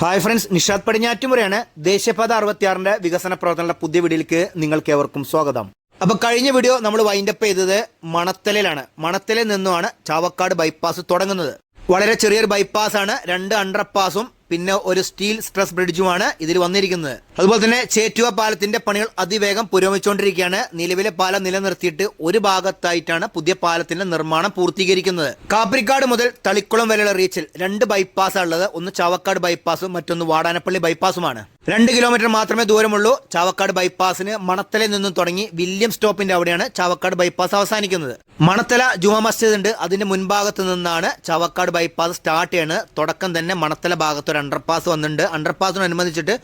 Hi friends Nishad പടിഞ്ഞാറ്റുമുറയാണ് ദേശീയപാത അറുപത്തിയാറിന്റെ വികസന പ്രവർത്തനങ്ങളുടെ പുതിയ വീഡിയോയിലേക്ക് നിങ്ങൾക്ക് ഏവർക്കും സ്വാഗതം. അപ്പൊ കഴിഞ്ഞ വീഡിയോ നമ്മൾ വൈൻഡപ്പ് ചെയ്തത് മണത്തലയിലാണ് മണത്തലയിൽ നിന്നുമാണ് ചാവക്കാട് ബൈപ്പാസ് തുടങ്ങുന്നത്. വളരെ ചെറിയൊരു ബൈപ്പാസ് ആണ്. രണ്ട് അണ്ടർപാസും പിന്നെ ഒരു സ്റ്റീൽ സ്ട്രെസ് ബ്രിഡ്ജുമാണ് ഇതിൽ വന്നിരിക്കുന്നത്. അതുപോലെ തന്നെ ചേറ്റുവ പാലത്തിന്റെ പണികൾ അതിവേഗം പുരോഗമിച്ചുകൊണ്ടിരിക്കുകയാണ്. നിലവിലെ പാലം നിലനിർത്തിയിട്ട് ഒരു ഭാഗത്തായിട്ടാണ് പുതിയ പാലത്തിന്റെ നിർമ്മാണം പൂർത്തീകരിക്കുന്നത്. കാപ്പിരിക്കാട് മുതൽ തളിക്കുളം വരെയുള്ള റീച്ചിൽ രണ്ട് ബൈപ്പാസാണ് ഉള്ളത്. ഒന്ന് ചാവക്കാട് ബൈപ്പാസും മറ്റൊന്ന് വാടാനപ്പള്ളി ബൈപ്പാസുമാണ് രണ്ട് കിലോമീറ്റർ മാത്രമേ ദൂരമുള്ളൂ. ചാവക്കാട് ബൈപ്പാസിന് മണത്തലയിൽ നിന്നും തുടങ്ങി വില്യം സ്റ്റോപ്പിന്റെ അവിടെയാണ് ചാവക്കാട് ബൈപ്പാസ് അവസാനിക്കുന്നത്. മണത്തല ജുമാ മസ്ജിദ് ഉണ്ട്. അതിന്റെ മുൻഭാഗത്ത് നിന്നാണ് ചാവക്കാട് ബൈപ്പാസ് സ്റ്റാർട്ട് ചെയ്യുന്നത് തുടക്കം തന്നെ മണത്തല ഭാഗത്ത് ഒരു അണ്ടർപാസ് വന്നിട്ടുണ്ട്. അണ്ടർപാസിനനുബന്ധിച്ചിട്ട്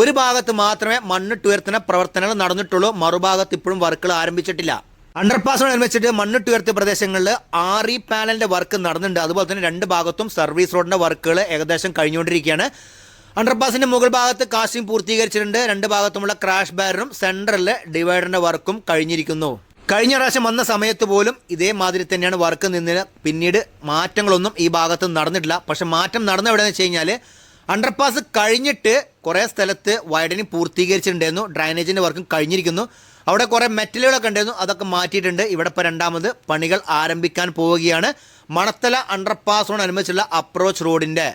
ഒരു ഭാഗത്ത് മാത്രമേ മണ്ണിട്ടുയർത്തുന്ന പ്രവർത്തനങ്ങൾ നടന്നിട്ടുള്ളൂ. മറുഭാഗത്ത് ഇപ്പോഴും വർക്കുകൾ ആരംഭിച്ചിട്ടില്ല. അണ്ടർപാസിനോടനുബന്ധിച്ചിട്ട് മണ്ണിട്ടുയർത്തിയ പ്രദേശങ്ങളിൽ ആറി പാനലിന്റെ വർക്ക് നടന്നിട്ടുണ്ട്. അതുപോലെ തന്നെ രണ്ട് ഭാഗത്തും സർവീസ് റോഡിന്റെ വർക്കുകൾ ഏകദേശം കഴിഞ്ഞുകൊണ്ടിരിക്കുകയാണ്. അണ്ടർപാസിന്റെ മുകൾ ഭാഗത്ത് കാസ്റ്റിംഗ് പൂർത്തീകരിച്ചിട്ടുണ്ട്. രണ്ട് ഭാഗത്തുമുള്ള ക്രാഷ് ബാരനും സെന്ററിൽ ഡിവൈഡറിന്റെ വർക്കും കഴിഞ്ഞിരിക്കുന്നു. കഴിഞ്ഞ പ്രാവശ്യം വന്ന സമയത്ത് പോലും ഇതേമാതിരി തന്നെയാണ് വർക്ക് നിന്നിന്. പിന്നീട് മാറ്റങ്ങളൊന്നും ഈ ഭാഗത്ത് നടന്നിട്ടില്ല. പക്ഷെ മാറ്റം നടന്ന എവിടെയെന്ന് വെച്ച് കഴിഞ്ഞാൽ അണ്ടർപാസ് കഴിഞ്ഞിട്ട് കുറേ സ്ഥലത്ത് വൈഡനിങ് പൂർത്തീകരിച്ചിട്ടുണ്ടായിരുന്നു. ഡ്രൈനേജിന്റെ വർക്കും കഴിഞ്ഞിരിക്കുന്നു. അവിടെ കുറേ മെറ്റലുകളൊക്കെ ഉണ്ടായിരുന്നു. അതൊക്കെ മാറ്റിയിട്ടുണ്ട്. ഇവിടെ ഇപ്പോൾ രണ്ടാമത് പണികൾ ആരംഭിക്കാൻ പോവുകയാണ്. മണത്തല അണ്ടർപാസിനോടനുബന്ധിച്ചുള്ള അപ്രോച്ച് റോഡിന്റെ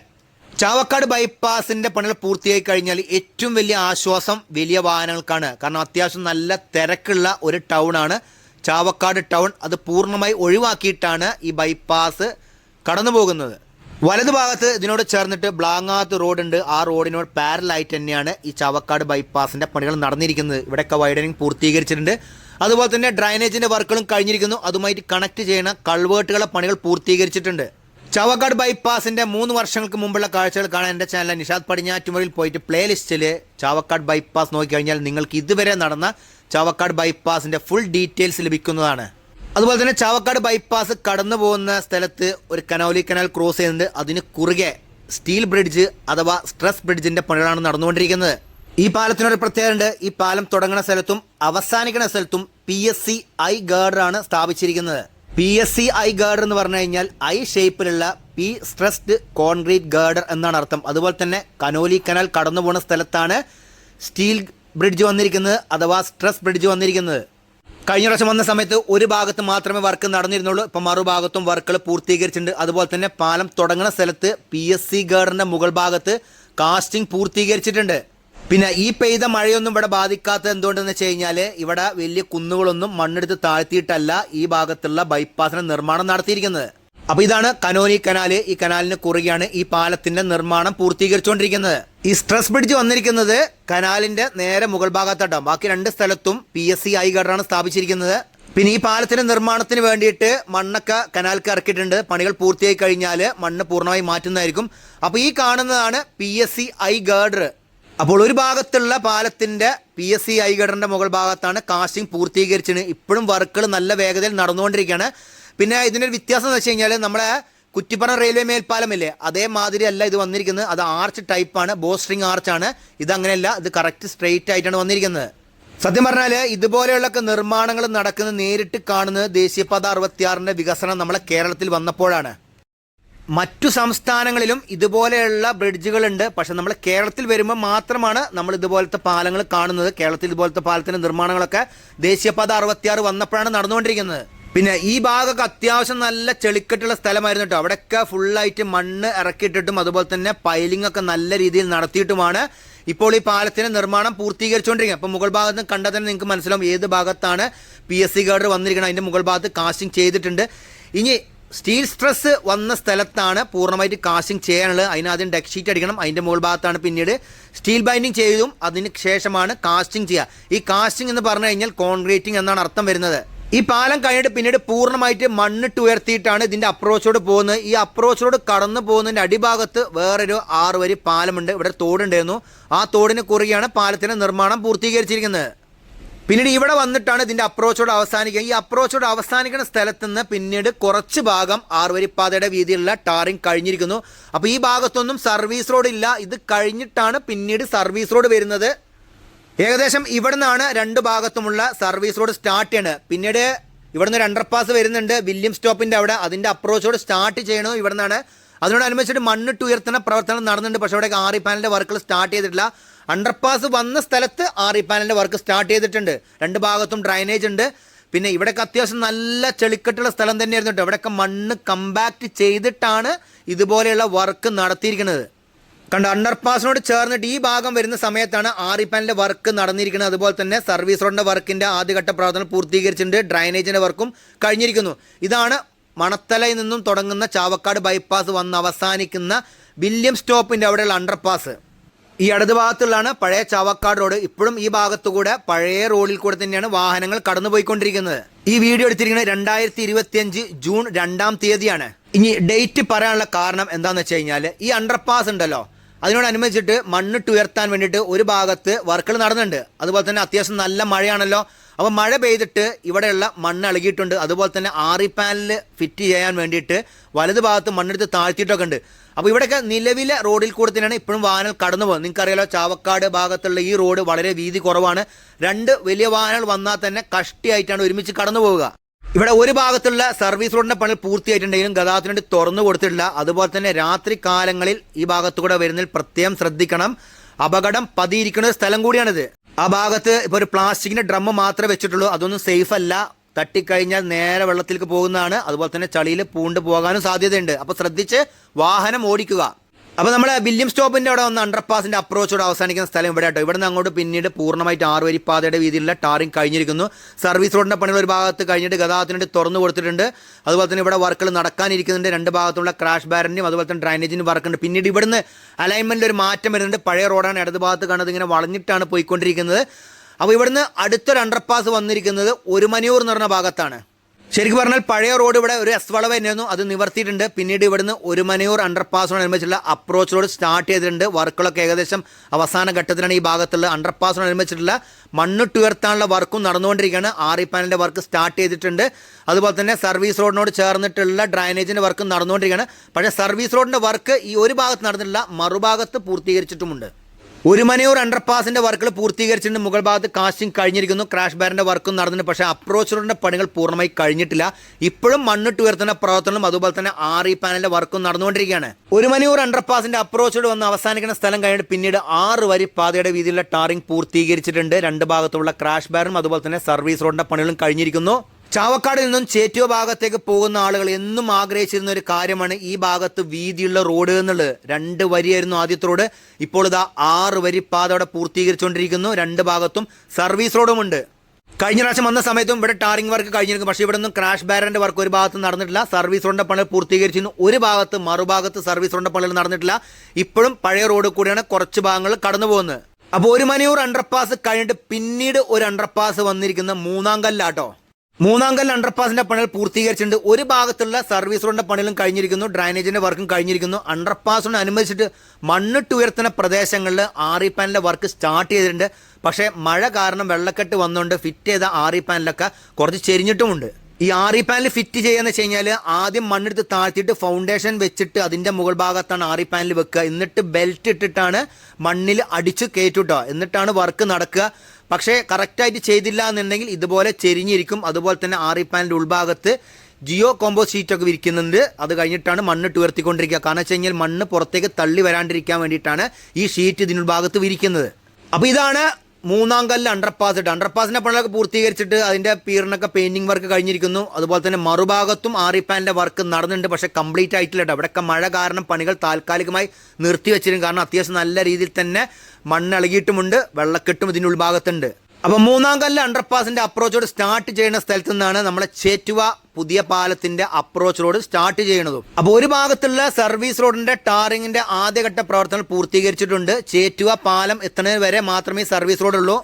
ചാവക്കാട് ബൈപ്പാസിന്റെ പണികൾ പൂർത്തിയായി കഴിഞ്ഞാൽ ഏറ്റവും വലിയ ആശ്വാസം വലിയ വാഹനങ്ങൾക്കാണ്. കാരണം അത്യാവശ്യം നല്ല തിരക്കുള്ള ഒരു ടൗണാണ്. ചാവക്കാട് ടൗൺ അത് പൂർണമായി ഒഴിവാക്കിയിട്ടാണ് ഈ ബൈപ്പാസ് കടന്നു പോകുന്നത് വലതുഭാഗത്ത് ഇതിനോട് ചേർന്നിട്ട് ബ്ലാങ്ങാത്ത് ഉണ്ട് ആ റോഡിനോട് പാരലായിട്ട് തന്നെയാണ് ഈ ചാവക്കാട് ബൈപ്പാസിന്റെ പണികൾ നടന്നിരിക്കുന്നത്. ഇവിടെയൊക്കെ വൈഡനിങ് പൂർത്തീകരിച്ചിട്ടുണ്ട്. അതുപോലെ തന്നെ ഡ്രൈനേജിന്റെ വർക്കുകളും കഴിഞ്ഞിരിക്കുന്നു. അതുമായിട്ട് കണക്ട് ചെയ്യുന്ന കൾവേർട്ടുകളെ പണികൾ പൂർത്തീകരിച്ചിട്ടുണ്ട്. ചാവക്കാട് ബൈപ്പാസിന്റെ മൂന്ന് വർഷങ്ങൾക്ക് മുമ്പുള്ള കാഴ്ചകൾ കാണാൻ എന്റെ ചാനൽ നിഷാദ് പടിഞ്ഞാറ്റുമുറിയിൽ പോയിട്ട് പ്ലേലിസ്റ്റിൽ ചാവക്കാട് ബൈപ്പാസ് നോക്കിക്കഴിഞ്ഞാൽ നിങ്ങൾക്ക് ഇതുവരെ നടന്ന ചാവക്കാട് ബൈപ്പാസിന്റെ ഫുൾ ഡീറ്റെയിൽസ് ലഭിക്കുന്നതാണ്. അതുപോലെ തന്നെ ചാവക്കാട് ബൈപ്പാസ് കടന്നു പോകുന്ന സ്ഥലത്ത് ഒരു കനോലി കനാൽ ക്രോസ് ചെയ്യുന്നുണ്ട്. അതിന് കുറുകെ സ്റ്റീൽ ബ്രിഡ്ജ് അഥവാ സ്ട്രെസ് ബ്രിഡ്ജിന്റെ പണികളാണ് നടന്നുകൊണ്ടിരിക്കുന്നത്. ഈ പാലത്തിനൊരു പ്രത്യേകത ഈ പാലം തുടങ്ങുന്ന സ്ഥലത്തും അവസാനിക്കുന്ന സ്ഥലത്തും പി എസ് സി ഐ ഗാർഡറാണ് സ്ഥാപിച്ചിരിക്കുന്നത്. P S C I girder എന്ന് പറഞ്ഞു കഴിഞ്ഞാൽ ഐ ഷേപ്പിലുള്ള പി സ്ട്രെസ്ഡ് കോൺക്രീറ്റ് ഗാർഡർ എന്നാണ് അർത്ഥം. അതുപോലെ തന്നെ കനോലി കനാൽ കടന്നു പോകുന്ന സ്ഥലത്താണ് സ്റ്റീൽ ബ്രിഡ്ജ് വന്നിരിക്കുന്നത്. അഥവാ സ്ട്രെസ് ബ്രിഡ്ജ് വന്നിരിക്കുന്നത്. കഴിഞ്ഞ പ്രാവശ്യം വന്ന സമയത്ത് ഒരു ഭാഗത്ത് മാത്രമേ വർക്ക് നടന്നിരുന്നുള്ളൂ. ഇപ്പം മറുഭാഗത്തും വർക്കുകൾ പൂർത്തീകരിച്ചിട്ടുണ്ട്. അതുപോലെ തന്നെ പാലം തുടങ്ങുന്ന സ്ഥലത്ത് പി എസ് സി ഗാർഡറിന്റെ മുകൾ ഭാഗത്ത് കാസ്റ്റിംഗ് പൂർത്തീകരിച്ചിട്ടുണ്ട്. പിന്നെ ഈ പെയ്ത മഴയൊന്നും ഇവിടെ ബാധിക്കാത്തത് എന്തുകൊണ്ടെന്ന് വെച്ച് കഴിഞ്ഞാൽ ഇവിടെ വലിയ കുന്നുകളൊന്നും മണ്ണെടുത്ത് താഴ്ത്തിയിട്ടല്ല ഈ ഭാഗത്തുള്ള ബൈപ്പാസിന് നിർമ്മാണം നടത്തിയിരിക്കുന്നത്. അപ്പൊ ഇതാണ് കനോലി കനാല്. ഈ കനാലിന് കുറുകെയാണ് ഈ പാലത്തിന്റെ നിർമ്മാണം പൂർത്തീകരിച്ചുകൊണ്ടിരിക്കുന്നത്. ഈ സ്ട്രെസ് ബ്രിഡ്ജ് വന്നിരിക്കുന്നത് കനാലിന്റെ നേരെ മുകൾ ഭാഗത്താട്ടോ ബാക്കി രണ്ട് സ്ഥലത്തും പി എസ് സി ഐ ഗാർഡാണ് സ്ഥാപിച്ചിരിക്കുന്നത്. പിന്നെ ഈ പാലത്തിന്റെ നിർമ്മാണത്തിന് വേണ്ടിയിട്ട് മണ്ണൊക്കെ കനാൽക്ക് ഇറക്കിയിട്ടുണ്ട്. പണികൾ പൂർത്തിയായി കഴിഞ്ഞാൽ മണ്ണ് പൂർണമായി മാറ്റുന്നതായിരിക്കും. അപ്പോൾ ഈ കാണുന്നതാണ് P S C I girder. അപ്പോൾ ഒരു ഭാഗത്തുള്ള പാലത്തിന്റെ പി എസ് സി ഐ ഗഡറിന്റെ മുകൾ ഭാഗത്താണ് കാസ്റ്റിംഗ് പൂർത്തീകരിച്ചത് ഇപ്പോഴും വർക്കുകൾ നല്ല വേഗതയിൽ നടന്നുകൊണ്ടിരിക്കുകയാണ്. പിന്നെ ഇതിന്റെ ഒരു വ്യത്യാസം എന്ന് വെച്ച് കഴിഞ്ഞാൽ നമ്മളെ കുറ്റിപ്പറ റെയിൽവേ മേൽപ്പാലമില്ലേ അതേമാതിരി അല്ല ഇത് വന്നിരിക്കുന്നത്. അത് ആർച്ച് ടൈപ്പാണ് ബോസ്ട്രിങ് ആർച്ചാണ് ഇത് അങ്ങനെയല്ല ഇത് കറക്റ്റ് സ്ട്രെയിറ്റ് ആയിട്ടാണ് വന്നിരിക്കുന്നത്. സത്യം പറഞ്ഞാൽ ഇതുപോലെയുള്ളൊക്കെ നിർമ്മാണങ്ങൾ നടക്കുന്നത് നേരിട്ട് കാണുന്നത് ദേശീയപാത അറുപത്തിയാറിന്റെ വികസനം നമ്മളെ കേരളത്തിൽ വന്നപ്പോഴാണ്. മറ്റു സംസ്ഥാനങ്ങളിലും ഇതുപോലെയുള്ള ബ്രിഡ്ജുകളുണ്ട് പക്ഷെ നമ്മൾ കേരളത്തിൽ വരുമ്പോൾ മാത്രമാണ് നമ്മൾ ഇതുപോലത്തെ പാലങ്ങൾ കാണുന്നത്. കേരളത്തിൽ ഇതുപോലത്തെ പാലത്തിന്റെ നിർമ്മാണങ്ങളൊക്കെ ദേശീയപാത അറുപത്തിയാറ് വന്നപ്പോഴാണ് നടന്നുകൊണ്ടിരിക്കുന്നത്. പിന്നെ ഈ ഭാഗമൊക്കെ അത്യാവശ്യം നല്ല ചെളിക്കെട്ടുള്ള സ്ഥലമായിരുന്നു കേട്ടോ. അവിടെയൊക്കെ ഫുള്ളായിട്ട് മണ്ണ് ഇറക്കിയിട്ടിട്ടും അതുപോലെ തന്നെ പൈലിംഗ് ഒക്കെ നല്ല രീതിയിൽ നടത്തിയിട്ടുമാണ്. ഇപ്പോൾ ഈ പാലത്തിന്റെ നിർമ്മാണം പൂർത്തീകരിച്ചുകൊണ്ടിരിക്കുന്നത് അപ്പോൾ മുകൾ ഭാഗത്ത് കണ്ടാൽ തന്നെ നിങ്ങൾക്ക് മനസ്സിലാവും ഏത് ഭാഗത്താണ് പി എസ് സി ഗാർഡർ വന്നിരിക്കുന്നത്. അതിന്റെ മുകൾ ഭാഗത്ത് കാസ്റ്റിംഗ് ചെയ്തിട്ടുണ്ട്. ഇനി സ്റ്റീൽ സ്ട്രെസ് വന്ന സ്ഥലത്താണ് പൂർണമായിട്ട് കാസ്റ്റിംഗ് ചെയ്യാനുള്ളത്. അതിനാദ്യം ഡെക്ക് ഷീറ്റ് അടിക്കണം. അതിന്റെ മുകൾ ഭാഗത്താണ് പിന്നീട് സ്റ്റീൽ ബൈൻഡിങ് ചെയ്തും. അതിന് ശേഷമാണ് കാസ്റ്റിംഗ് ചെയ്യുക. ഈ കാസ്റ്റിംഗ് എന്ന് പറഞ്ഞു കഴിഞ്ഞാൽ കോൺക്രീറ്റിംഗ് എന്നാണ് അർത്ഥം വരുന്നത്. ഈ പാലം കഴിഞ്ഞിട്ട് പിന്നീട് പൂർണമായിട്ട് മണ്ണിട്ട് ഉയർത്തിയിട്ടാണ് ഇതിന്റെ അപ്രോച്ചോട് പോകുന്നത്. ഈ അപ്രോച്ചോട് കടന്നു പോകുന്നതിന്റെ അടിഭാഗത്ത് വേറൊരു ആറ് വരി പാലമുണ്ട്. ഇവിടെ തോടുണ്ടായിരുന്നു. ആ തോടിന് കുറുകെയാണ് പാലത്തിന്റെ നിർമ്മാണം പൂർത്തീകരിച്ചിരിക്കുന്നത്. പിന്നീട് ഇവിടെ വന്നിട്ടാണ് ഇതിന്റെ അപ്രോച്ചോട് അവസാനിക്കുക. ഈ അപ്രോച്ചോട് അവസാനിക്കുന്ന സ്ഥലത്ത് നിന്ന് പിന്നീട് കുറച്ച് ഭാഗം ആറുവരിപ്പാതയുടെ വീതിയിലുള്ള ടാറിങ് കഴിഞ്ഞിരിക്കുന്നു. അപ്പോൾ ഈ ഭാഗത്തൊന്നും സർവീസ് റോഡ് ഇല്ല. ഇത് കഴിഞ്ഞിട്ടാണ് പിന്നീട് സർവീസ് റോഡ് വരുന്നത്. ഏകദേശം ഇവിടെ നിന്നാണ് രണ്ട് ഭാഗത്തുമുള്ള സർവീസ് റോഡ് സ്റ്റാർട്ട് ചെയ്യണത്. പിന്നീട് ഇവിടുന്ന് ഒരു അണ്ടർപാസ് വരുന്നുണ്ട്. വില്യം സ്റ്റോപ്പിന്റെ അവിടെ. അതിന്റെ അപ്രോച്ചോട് സ്റ്റാർട്ട് ചെയ്യണോ ഇവിടെ നിന്നാണ് അതിനോടനുബന്ധിച്ചിട്ട് മണ്ണിട്ട് ഉയർത്തുന്ന പ്രവർത്തനം നടന്നിട്ടുണ്ട്. പക്ഷേ അവിടെ ആറി പാനലിന്റെ വർക്കുകൾ സ്റ്റാർട്ട് ചെയ്തിട്ടില്ല. അണ്ടർപാസ് വന്ന സ്ഥലത്ത് ആറി പാനലിന്റെ വർക്ക് സ്റ്റാർട്ട് ചെയ്തിട്ടുണ്ട്. രണ്ട് ഭാഗത്തും ഡ്രൈനേജ് ഉണ്ട്. പിന്നെ ഇവിടെയൊക്കെ അത്യാവശ്യം നല്ല ചെളിക്കെട്ടുള്ള സ്ഥലം തന്നെയായിരുന്നു കേട്ടോ. ഇവിടെയൊക്കെ മണ്ണ് കമ്പാക്ട് ചെയ്തിട്ടാണ് ഇതുപോലെയുള്ള വർക്ക് നടത്തിയിരിക്കുന്നത്. കണ്ട അണ്ടർപാസിനോട് ചേർന്നിട്ട് ഈ ഭാഗം വരുന്ന സമയത്താണ് ആറി പാനലിന്റെ വർക്ക് നടന്നിരിക്കുന്നത്. അതുപോലെ തന്നെ സർവീസ് റോഡിന്റെ വർക്കിന്റെ ആദ്യഘട്ട പ്രവർത്തനം പൂർത്തീകരിച്ചിട്ടുണ്ട്. ഡ്രൈനേജിന്റെ വർക്കും കഴിഞ്ഞിരിക്കുന്നു. ഇതാണ് മണത്തലയിൽ നിന്നും തുടങ്ങുന്ന ചാവക്കാട് ബൈപ്പാസ് വന്ന് അവസാനിക്കുന്ന വില്യം സ്റ്റോപ്പിന്റെ അവിടെയുള്ള അണ്ടർപാസ് ഈ ഇടത് ഭാഗത്തുള്ളതാണ് പഴയ ചാവക്കാട് റോഡ് ഇപ്പോഴും ഈ ഭാഗത്തുകൂടെ പഴയ റോഡിൽ കൂടെ തന്നെയാണ് വാഹനങ്ങൾ കടന്നുപോയിക്കൊണ്ടിരിക്കുന്നത്. ഈ വീഡിയോ എടുത്തിരിക്കുന്നത് രണ്ടായിരത്തി ഇരുപത്തിയഞ്ച് ജൂൺ രണ്ടാം തീയതിയാണ്. ഇനി ഡേറ്റ് പറയാനുള്ള കാരണം എന്താണെന്ന് വെച്ച് കഴിഞ്ഞാൽ ഈ അണ്ടർപാസ് ഉണ്ടല്ലോ. അതിനോടനുബന്ധിച്ചിട്ട് മണ്ണിട്ട് ഉയർത്താൻ വേണ്ടിയിട്ട് ഒരു ഭാഗത്ത് വർക്കുകൾ നടന്നുണ്ട് അതുപോലെ തന്നെ അത്യാവശ്യം നല്ല മഴയാണല്ലോ. അപ്പോൾ മഴ പെയ്തിട്ട് ഇവിടെയുള്ള മണ്ണ് ഇളകിയിട്ടുണ്ട് അതുപോലെ തന്നെ ആറി പാനൽ ഫിറ്റ് ചെയ്യാൻ വേണ്ടിയിട്ട് വലത് ഭാഗത്ത് മണ്ണെടുത്ത് താഴ്ത്തിയിട്ടൊക്കെ ഉണ്ട് അപ്പോൾ ഇവിടെയൊക്കെ നിലവിലെ റോഡിൽ കൂടെ തന്നെയാണ് ഇപ്പോഴും വാഹനങ്ങൾ കടന്നു പോകുന്നത്. നിങ്ങൾക്കറിയാലോ ചാവക്കാട് ഭാഗത്തുള്ള ഈ റോഡ് വളരെ വീതി കുറവാണ്. രണ്ട് വലിയ വാഹനങ്ങൾ വന്നാൽ തന്നെ കഷ്ടിയായിട്ടാണ് ഒരുമിച്ച് കടന്നു പോവുക. ഇവിടെ ഒരു ഭാഗത്തുള്ള സർവീസ് റോഡിന്റെ പണി പൂർത്തിയായിട്ടുണ്ടെങ്കിലും ഗതാഗതത്തിന് വേണ്ടി തുറന്നു കൊടുത്തിട്ടില്ല. അതുപോലെ തന്നെ രാത്രി കാലങ്ങളിൽ ഈ ഭാഗത്തുകൂടെ വരുന്നതിൽ പ്രത്യേകം ശ്രദ്ധിക്കണം. അപകടം പതിയിരിക്കുന്ന ഒരു സ്ഥലം കൂടിയാണിത്. ആ ഭാഗത്ത് ഇപ്പോൾ ഒരു പ്ലാസ്റ്റിക്കിന്റെ ഡ്രം മാത്രമേ വെച്ചിട്ടുള്ളൂ. അതൊന്നും സേഫ് അല്ല. തട്ടിക്കഴിഞ്ഞാൽ നേരെ വെള്ളത്തിലേക്ക് പോകുന്നതാണ്. അതുപോലെ തന്നെ ചളിയിൽ പൂണ്ട് പോകാനും സാധ്യതയുണ്ട്. അപ്പോൾ ശ്രദ്ധിച്ച് വാഹനം ഓടിക്കുക. അപ്പോൾ നമ്മൾ വില്യം സ്റ്റോപ്പിന്റെ അവിടെ വന്ന് അണ്ടർപാസിന്റെ അപ്രോച്ചോട് അവസാനിക്കുന്ന സ്ഥലം ഇവിടെ കേട്ടോ ഇവിടെ നിന്ന് അങ്ങോട്ട് പിന്നീട് പൂർണമായിട്ട് ആറുവരി പാതയുടെ വീതിയിലുള്ള ടാറിങ് കഴിഞ്ഞിരിക്കുന്നു. സർവീസ് റോഡിന്റെ പണികൾ ഒരു ഭാഗത്ത് കഴിഞ്ഞിട്ട് ഗതാഗതത്തിന് വേണ്ടി തുറന്നു കൊടുത്തിട്ടുണ്ട്. അതുപോലെ തന്നെ ഇവിടെ വർക്കുകൾ നടക്കാനിരിക്കുന്നുണ്ട്. രണ്ട് ഭാഗത്തുള്ള ക്രാഷ് ബാരന്റെയും അതുപോലെ തന്നെ ഡ്രൈനേജിന് വർക്കുണ്ട് പിന്നീട് ഇവിടുന്ന് അലൈൻമെന്റിൽ ഒരു മാറ്റം വരുന്നുണ്ട്. പഴയ റോഡാണ് ഇടത് ഭാഗത്ത് കാണുന്നത് ഇങ്ങനെ വളഞ്ഞിട്ടാണ് പോയിക്കൊണ്ടിരിക്കുന്നത്. അപ്പോൾ ഇവിടുന്ന് അടുത്തൊരു അണ്ടർപാസ് വന്നിരിക്കുന്നത് ഒരു മണിയൂർ എന്ന് പറഞ്ഞ ഭാഗത്താണ്. ശരിക്കും പറഞ്ഞാൽ പഴയ റോഡ് ഇവിടെ ഒരു എസ് വളവ് തന്നെയായിരുന്നു. അത് നിവർത്തിയിട്ടുണ്ട്. പിന്നീട് ഇവിടുന്ന് ഒരു മണിയൂർ അണ്ടർപാസിനോടനുബന്ധിച്ചുള്ള അപ്രോച്ച് റോഡ് സ്റ്റാർട്ട് ചെയ്തിട്ടുണ്ട്. വർക്കുകളൊക്കെ ഏകദേശം അവസാന ഘട്ടത്തിലാണ് ഈ ഭാഗത്തുള്ള അണ്ടർപാസിനോടനുബന്ധിച്ചിട്ടുള്ള മണ്ണ് ടുയർത്താനുള്ള വർക്കും നടന്നുകൊണ്ടിരിക്കുകയാണ്. ആറി പാനലിന്റെ വർക്ക് സ്റ്റാർട്ട് ചെയ്തിട്ടുണ്ട്. അതുപോലെ തന്നെ സർവീസ് റോഡിനോട് ചേർന്നിട്ടുള്ള ഡ്രൈനേജിന്റെ വർക്കും നടന്നുകൊണ്ടിരിക്കുകയാണ്. പക്ഷേ സർവീസ് റോഡിന്റെ വർക്ക് ഈ ഒരു ഭാഗത്ത് നടന്നിട്ടില്ല. മറുഭാഗത്ത് പൂർത്തീകരിച്ചിട്ടുമുണ്ട്. ഒരു മണിയൂർ അണ്ടർപാസിന്റെ വർക്കുകൾ പൂർത്തീകരിച്ചിട്ടുണ്ട്. മുകൾ ഭാഗത്ത് കാസ്റ്റിംഗ് കഴിഞ്ഞിരിക്കുന്നു. ക്രാഷ് ബാറിന്റെ വർക്കും നടന്നിട്ടുണ്ട് പക്ഷേ അപ്രോച്ച് റോഡിന്റെ പണികൾ പൂർണമായി കഴിഞ്ഞിട്ടില്ല. ഇപ്പോഴും മണ്ണിട്ട് ഉയർത്തുന്ന പ്രവർത്തനം അതുപോലെ തന്നെ ആർ ഇ പാനലിന്റെ വർക്കും നടന്നുകൊണ്ടിരിക്കുകയാണ്. ഒരു മണിയൂർ അണ്ടർപാസിന്റെ അപ്രോച്ച് റോഡ് വന്ന് അവസാനിക്കുന്ന സ്ഥലം കഴിഞ്ഞിട്ട് പിന്നീട് ആറ് വരി പാതയുടെ വീതിയിലുള്ള ടാറിംഗ് പൂർത്തീകരിച്ചിട്ടുണ്ട്. രണ്ട് ഭാഗത്തുള്ള ക്രാഷ് ബാറും അതുപോലെ തന്നെ സർവീസ് റോഡിന്റെ പണികളും കഴിഞ്ഞിരിക്കുന്നു. ചാവക്കാട് നിന്നും ചേറ്റുവ ഭാഗത്തേക്ക് പോകുന്ന ആളുകൾ എന്നും ആഗ്രഹിച്ചിരുന്ന ഒരു കാര്യമാണ് ഈ ഭാഗത്ത് വീതിയുള്ള റോഡ് എന്നുള്ളത്. രണ്ട് വരിയായിരുന്നു ആദ്യത്തെ റോഡ്. ഇപ്പോൾ ഇതാ ആറ് വരി പാത അവിടെ പൂർത്തീകരിച്ചുകൊണ്ടിരിക്കുന്നു. രണ്ട് ഭാഗത്തും സർവീസ് റോഡുമുണ്ട് കഴിഞ്ഞ പ്രാവശ്യം വന്ന സമയത്തും ഇവിടെ ടാറിംഗ് വർക്ക് കഴിഞ്ഞിരിക്കും പക്ഷേ ഇവിടെ നിന്നും ക്രാഷ് ബാരന്റെ വർക്ക് ഒരു ഭാഗത്ത് നടന്നിട്ടില്ല. സർവീസ് റോഡിന്റെ പണികൾ പൂർത്തീകരിച്ചിരുന്നു. ഒരു ഭാഗത്ത് മറുഭാഗത്ത് സർവീസ് റോഡിന്റെ പണികൾ നടന്നിട്ടില്ല. ഇപ്പോഴും പഴയ റോഡ് കൂടിയാണ് കുറച്ച് ഭാഗങ്ങൾ കടന്നു പോകുന്നത്. അപ്പോൾ ഒരു മണിയൂർ അണ്ടർപാസ് കഴിഞ്ഞിട്ട് പിന്നീട് ഒരു അണ്ടർപാസ് വന്നിരിക്കുന്ന മൂന്നാം കല്ലാട്ടോ. മൂന്നാം കല്ല് അണ്ടർപാസിന്റെ പണികൾ പൂർത്തീകരിച്ചിട്ടുണ്ട്. ഒരു ഭാഗത്തുള്ള സർവീസ് റോഡിന്റെ പണികളും കഴിഞ്ഞിരിക്കുന്നു. ഡ്രൈനേജിന്റെ വർക്കും കഴിഞ്ഞിരിക്കുന്നു. അണ്ടർപാസിനോട് അനുബന്ധിച്ചിട്ട് മണ്ണിട്ട് ഉയർത്തുന്ന പ്രദേശങ്ങളിൽ ആറി പാനലിന്റെ വർക്ക് സ്റ്റാർട്ട് ചെയ്തിട്ടുണ്ട്. പക്ഷേ മഴ കാരണം വെള്ളക്കെട്ട് വന്നുകൊണ്ട് ഫിറ്റ് ചെയ്ത ആറി പാനിലൊക്കെ കുറച്ച് ചെരിഞ്ഞിട്ടുമുണ്ട്. ഈ ആറി പാനൽ ഫിറ്റ് ചെയ്യാന്ന് വെച്ച് കഴിഞ്ഞാൽ ആദ്യം മണ്ണെടുത്ത് താഴ്ത്തിയിട്ട് ഫൗണ്ടേഷൻ വെച്ചിട്ട് അതിന്റെ മുകൾ ഭാഗത്താണ് ആറി പാനൽ വെക്കുക. എന്നിട്ട് ബെൽറ്റ് ഇട്ടിട്ടാണ് മണ്ണിൽ അടിച്ചു കയറ്റുട്ടോ. എന്നിട്ടാണ് വർക്ക് നടക്കുക. പക്ഷേ കറക്റ്റായിട്ട് ചെയ്തില്ല എന്നുണ്ടെങ്കിൽ ഇതുപോലെ ചെരിഞ്ഞിരിക്കും. അതുപോലെ തന്നെ ആറി പാനിന്റെ ഉൾഭാഗത്ത് ജിയോ കോംബോ ഷീറ്റൊക്കെ വിരിക്കുന്നുണ്ട്. അത് കഴിഞ്ഞിട്ടാണ് മണ്ണ് ഉയർത്തിക്കൊണ്ടിരിക്കുക കാരണം വെച്ച് കഴിഞ്ഞാൽ മണ്ണ് പുറത്തേക്ക് തള്ളി വരാണ്ടിരിക്കാൻ വേണ്ടിയിട്ടാണ് ഈ ഷീറ്റ് ഇതിനുൾഭാഗത്ത് വിരിക്കുന്നത്. അപ്പോൾ ഇതാണ് മൂന്നാം കല്ല് അണ്ടർപാസ് ഇട്ട്. അണ്ടർപാസിന്റെ പണികളൊക്കെ പൂർത്തീകരിച്ചിട്ട് അതിന്റെ പീറിനൊക്കെ പെയിന്റിംഗ് വർക്ക് കഴിഞ്ഞിരിക്കുന്നു. അതുപോലെ തന്നെ മറുഭാഗത്തും ആറി പാനിന്റെ വർക്ക് നടന്നിട്ടുണ്ട്. പക്ഷേ കംപ്ലീറ്റ് ആയിട്ടില്ല കേട്ടോ. അവിടെയൊക്കെ മഴ കാരണം പണികൾ താൽക്കാലികമായി നിർത്തിവെച്ചിരുന്നു കാരണം അത്യാവശ്യം നല്ല രീതിയിൽ തന്നെ മണ്ണ് ഇളകിയിട്ടുമുണ്ട്. വെള്ളക്കെട്ടും ഇതിന്റെ ഉൾഭാഗത്തുണ്ട്. അപ്പോൾ മൂന്നാം കല്ല് അണ്ടർപാസിന്റെ അപ്രോച്ചോട് സ്റ്റാർട്ട് ചെയ്യുന്ന സ്ഥലത്തു നിന്നാണ് നമ്മളെ ചേറ്റുവ പുതിയ പാലത്തിന്റെ അപ്രോച്ച് റോഡ് സ്റ്റാർട്ട് ചെയ്യുന്നതും. അപ്പോൾ ഒരു ഭാഗത്തുള്ള സർവീസ് റോഡിന്റെ ടാറിങ്ങിന്റെ ആദ്യഘട്ട പ്രവർത്തനങ്ങൾ പൂർത്തീകരിച്ചിട്ടുണ്ട്. ചേറ്റുവ പാലം എത്തുന്നത് വരെ മാത്രമേ സർവീസ് റോഡ് ഉള്ളൂ.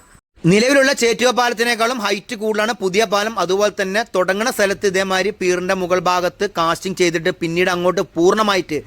നിലവിലുള്ള ചേറ്റുവ പാലത്തിനേക്കാളും ഹൈറ്റ് കൂടുതലാണ്. പുതിയ പാലം അതുപോലെ തന്നെ തുടങ്ങുന്ന സ്ഥലത്ത് ഇതേമാതിരി പീറിന്റെ മുകൾ ഭാഗത്ത് കാസ്റ്റിംഗ് ചെയ്തിട്ട് പിന്നീട് അങ്ങോട്ട് പൂർണമായിട്ട്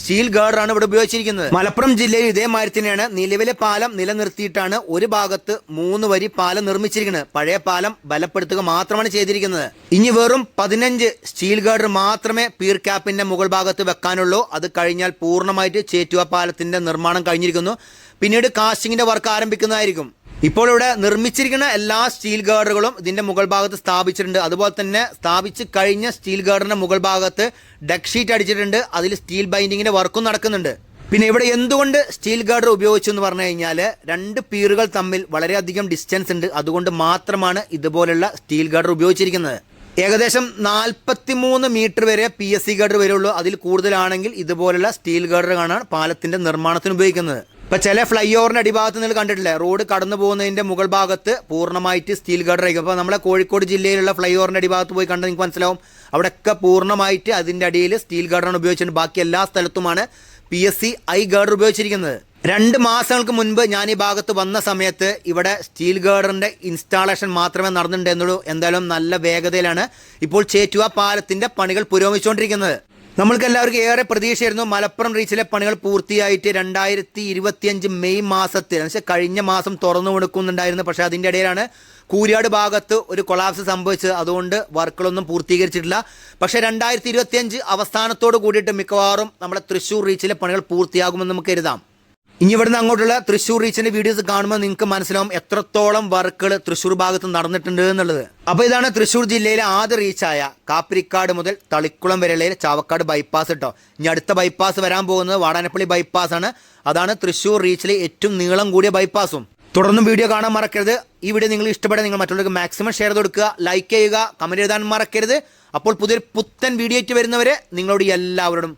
സ്റ്റീൽ ഗാർഡറാണ് ഇവിടെ ഉപയോഗിച്ചിരിക്കുന്നത്. മലപ്പുറം ജില്ലയിൽ ഇതേ തന്നെയാണ്. നിലവിലെ പാലം നിലനിർത്തിയിട്ടാണ് ഒരു ഭാഗത്ത് മൂന്ന് വരി പാലം നിർമ്മിച്ചിരിക്കുന്നത്. പഴയ പാലം ബലപ്പെടുത്തുക മാത്രമാണ് ചെയ്തിരിക്കുന്നത്. ഇനി വെറും പതിനഞ്ച് സ്റ്റീൽ ഗാർഡർ മാത്രമേ പീർ ക്യാപ്പിന്റെ മുകൾ ഭാഗത്ത് വെക്കാനുള്ളൂ. അത് കഴിഞ്ഞാൽ പൂർണമായിട്ട് ചേറ്റുവ പാലത്തിന്റെ നിർമ്മാണം കഴിഞ്ഞിരിക്കുന്നു. പിന്നീട് കാസ്റ്റിംഗിന്റെ വർക്ക് ആരംഭിക്കുന്നതായിരിക്കും. ഇപ്പോൾ ഇവിടെ നിർമ്മിച്ചിരിക്കുന്ന എല്ലാ സ്റ്റീൽ ഗാർഡറുകളും ഇതിന്റെ മുകൾ ഭാഗത്ത് സ്ഥാപിച്ചിട്ടുണ്ട്. അതുപോലെ തന്നെ സ്ഥാപിച്ച് കഴിഞ്ഞ സ്റ്റീൽ ഗാർഡറിന്റെ മുകൾ ഭാഗത്ത് ഡെക് ഷീറ്റ് അടിച്ചിട്ടുണ്ട്. അതിൽ സ്റ്റീൽ ബൈൻഡിങ്ങിന്റെ വർക്കും നടക്കുന്നുണ്ട്. പിന്നെ ഇവിടെ എന്തുകൊണ്ട് സ്റ്റീൽ ഗാർഡർ ഉപയോഗിച്ചു എന്ന് പറഞ്ഞു കഴിഞ്ഞാൽ രണ്ട് പീറുകൾ തമ്മിൽ വളരെയധികം ഡിസ്റ്റൻസ് ഉണ്ട്. അതുകൊണ്ട് മാത്രമാണ് ഇതുപോലുള്ള സ്റ്റീൽ ഗാർഡർ ഉപയോഗിച്ചിരിക്കുന്നത്. ഏകദേശം നാൽപ്പത്തി മൂന്ന് മീറ്റർ വരെ പി എസ് സി ഗാർഡർ വരുള്ളൂ. അതിൽ കൂടുതലാണെങ്കിൽ ഇതുപോലുള്ള സ്റ്റീൽ ഗാർഡർ പാലത്തിന്റെ നിർമ്മാണത്തിന് ഉപയോഗിക്കുന്നത്. ഇപ്പൊ ചില ഫ്ലൈ ഓവറിന്റെ അടിഭാഗത്ത് നിങ്ങൾ കണ്ടിട്ടില്ലേ? റോഡ് കടന്നു പോകുന്നതിന്റെ മുകൾ ഭാഗത്ത് പൂർണമായിട്ട് സ്റ്റീൽ ഗാർഡർ ആയിരിക്കും. അപ്പോൾ നമ്മളെ കോഴിക്കോട് ജില്ലയിലുള്ള ഫ്ലൈ ഓവറിന്റെ അടിഭാഗത്ത് പോയി കണ്ടാൽ നിങ്ങൾക്ക് മനസ്സിലാവും. അവിടെയൊക്കെ പൂർണമായിട്ട് അതിന്റെ അടിയിൽ സ്റ്റീൽ ഗഡറാണ് ഉപയോഗിച്ചിട്ടുണ്ട്. ബാക്കി എല്ലാ സ്ഥലത്തുമാണ് P S C I girder ഉപയോഗിച്ചിരിക്കുന്നത്. രണ്ട് മാസങ്ങൾക്ക് മുൻപ് ഞാൻ ഈ ഭാഗത്ത് വന്ന സമയത്ത് ഇവിടെ സ്റ്റീൽ ഗാർഡറിന്റെ ഇൻസ്റ്റാളേഷൻ മാത്രമേ നടന്നിട്ടുണ്ടെന്നുള്ളൂ എന്തായാലും നല്ല വേഗതയിലാണ് ഇപ്പോൾ ചേറ്റുവ പാലത്തിന്റെ പണികൾ പുരോഗമിച്ചുകൊണ്ടിരിക്കുന്നത്. നമ്മൾക്ക് എല്ലാവർക്കും ഏറെ പ്രതീക്ഷയായിരുന്നു മലപ്പുറം റീച്ചിലെ പണികൾ പൂർത്തിയായിട്ട് രണ്ടായിരത്തി ഇരുപത്തിയഞ്ച് മെയ് മാസത്തിൽ. എന്ന് വെച്ചാൽ കഴിഞ്ഞ മാസം തുറന്നു കൊടുക്കുന്നുണ്ടായിരുന്നു. പക്ഷേ അതിന്റെ ഇടയിലാണ് കൂരിയാട് ഭാഗത്ത് ഒരു കൊളാപ്സ് സംഭവിച്ചത്. അതുകൊണ്ട് വർക്കുകളൊന്നും പൂർത്തീകരിച്ചിട്ടില്ല. പക്ഷേ രണ്ടായിരത്തി ഇരുപത്തിയഞ്ച് അവസാനത്തോട് കൂടിയിട്ട് മിക്കവാറും നമ്മുടെ തൃശ്ശൂർ റീച്ചിലെ പണികൾ പൂർത്തിയാകുമെന്ന് നമുക്ക് കരുതാം. ഇനി ഇവിടുന്ന് അങ്ങോട്ടുള്ള തൃശ്ശൂർ റീച്ചിന്റെ വീഡിയോസ് കാണുമ്പോൾ നിങ്ങൾക്ക് മനസ്സിലാവും എത്രത്തോളം വർക്കുകൾ തൃശ്ശൂർ ഭാഗത്ത് നടന്നിട്ടുണ്ട് എന്നുള്ളത്. അപ്പോൾ ഇതാണ് തൃശ്ശൂർ ജില്ലയിലെ ആദ്യ റീച്ചായ കാപ്പിരിക്കാട് മുതൽ തളിക്കുളം വരെയുള്ള ചാവക്കാട് ബൈപ്പാസ് കേട്ടോ ഇനി അടുത്ത ബൈപ്പാസ് വരാൻ പോകുന്നത് വാടാനപ്പള്ളി ബൈപ്പാസ് ആണ്. അതാണ് തൃശ്ശൂർ റീച്ചിലെ ഏറ്റവും നീളം കൂടിയ ബൈപ്പാസും തുടർന്നും വീഡിയോ കാണാൻ മറക്കരുത്. ഈ വീഡിയോ നിങ്ങൾ ഇഷ്ടപ്പെടാൻ നിങ്ങൾ മറ്റുള്ളവർക്ക് മാക്സിമം ഷെയർ കൊടുക്കുക ലൈക്ക് ചെയ്യുക കമന്റ് എഴുതാൻ മറക്കരുത്. അപ്പോൾ പുതിയൊരു പുത്തൻ വീഡിയോ ആയിട്ട് വരുന്നവരെ നിങ്ങളോട് എല്ലാവരോടും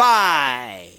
ബൈ